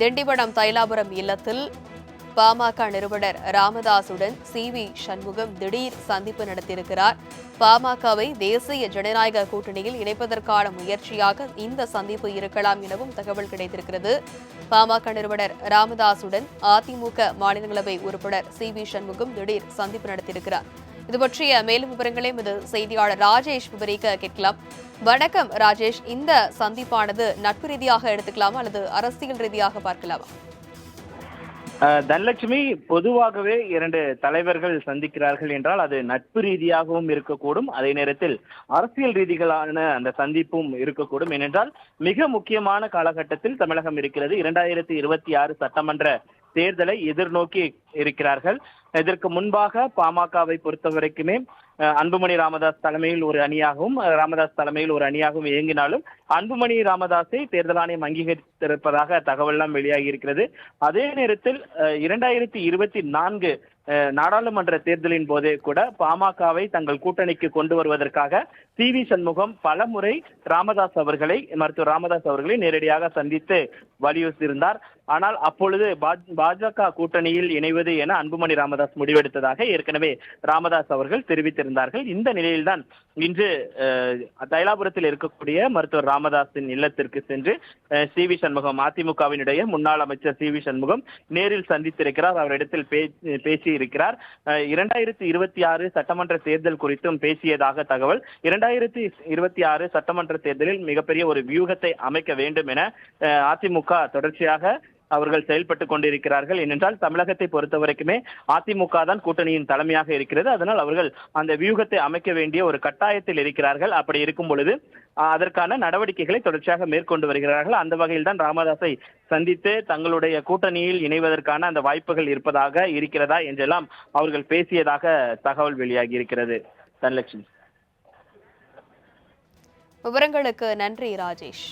திண்டிவனம் தைலாபுரம் இல்லத்தில் பாமக நிறுவனர் ராமதாசுடன் C V Shanmugam திடீர் சந்திப்பு நடத்தியிருக்கிறார். பாமகவை தேசிய ஜனநாயக கூட்டணியில் இணைப்பதற்கான முயற்சியாக இந்த சந்திப்பு இருக்கலாம் எனவும் தகவல் கிடைத்திருக்கிறது. பாமக நிறுவனர் ராமதாசுடன் அதிமுக மாநிலங்களவை உறுப்பினர் சி வி சண்முகம் திடீர் சந்திப்பு நடத்தியிருக்கிறார். இது பற்றிய மேலும் விவரங்களை இது செய்தியாளர் ராஜேஷ் விவரிக்க கேட்கலாம். வணக்கம் ராஜேஷ். இந்த சந்திப்பானது நட்பு ரீதியாக எடுத்துக்கலாமா அல்லது அரசியல் ரீதியாக பார்க்கலாமா? தனலட்சுமி பொதுவாகவே இரண்டு தலைவர்கள் சந்திக்கிறார்கள் என்றால் அது நட்பு ரீதியாகவும் இருக்கக்கூடும். அதே நேரத்தில் அரசியல் ரீதிகளான அந்த சந்திப்பும் இருக்கக்கூடும். ஏனென்றால் மிக முக்கியமான காலகட்டத்தில் தமிழகம் இருக்கிறது. இரண்டாயிரத்தி இருபத்தி ஆறு சட்டமன்ற தேர்தலை எதிர்நோக்கி இருக்கிறார்கள். இதற்கு முன்பாக பாமகவை பொறுத்தவரைக்குமே வரைக்குமே அன்புமணி ராமதாஸ் தலைமையில் ஒரு அணியாகவும் ராமதாஸ் தலைமையில் ஒரு அணியாகவும் இயங்கினாலும் அன்புமணி ராமதாஸை தேர்தல் ஆணையம் அங்கீகரித்திருப்பதாக தகவல்லாம் வெளியாகி இருக்கிறது. அதே நேரத்தில் இரண்டாயிரத்தி இருபத்தி நான்கு நாடாளுமன்ற தேர்தலின் போதே கூட பாமகவை தங்கள் கூட்டணிக்கு கொண்டு வருவதற்காக சி வி சண்முகம் பல முறை ராமதாஸ் அவர்களை மருத்துவர் ராமதாஸ் அவர்களை நேரடியாக சந்தித்து வலியுறுத்தியிருந்தார். ஆனால் அப்பொழுது பாஜக கூட்டணியில் இணைவது என அன்புமணி ராமதாஸ் முடிவெடுத்ததாக ஏற்கனவே ராமதாஸ் அவர்கள் தெரிவித்திருந்தார்கள். இந்த நிலையில்தான் இன்று தைலாபுரத்தில் இருக்கக்கூடிய மருத்துவர் ராமதாஸின் இல்லத்திற்கு சென்று சி வி சண்முகம் அதிமுகவினுடைய முன்னாள் அமைச்சர் சி வி சண்முகம் நேரில் சந்தித்திருக்கிறார். அவரிடத்தில் பேசி இருக்கிறார் இரண்டாயிரத்தி இருபத்தி ஆறு சட்டமன்ற தேர்தல் குறித்தும் பேசியதாக தகவல். இரண்டாயிரத்தி இருபத்தி ஆறு சட்டமன்ற தேர்தலில் மிகப்பெரிய ஒரு வியூகத்தை அமைக்க வேண்டும் என அதிமுக தொடர்ச்சியாக அவர்கள் செயல்பட்டு கொண்டிருக்கிறார்கள். ஏனென்றால் தமிழகத்தை பொறுத்த வரைக்குமே அதிமுக தான் கூட்டணியின் தலைமையாக இருக்கிறது. அதனால் அவர்கள் அந்த வியூகத்தை அமைக்க வேண்டிய ஒரு கட்டாயத்தில் இருக்கிறார்கள். அப்படி இருக்கும் பொழுது அதற்கான நடவடிக்கைகளை தொடர்ச்சியாக மேற்கொண்டு வருகிறார்கள். அந்த வகையில் தான் ராமதாஸை சந்தித்து தங்களுடைய கூட்டணியில் இணைவதற்கான அந்த வாய்ப்புகள் இருப்பதாக இருக்கிறதா என்றெல்லாம் அவர்கள் பேசியதாக தகவல் வெளியாகி இருக்கிறது. தனலட்சுமி. விவரங்களுக்கு நன்றி ராஜேஷ்.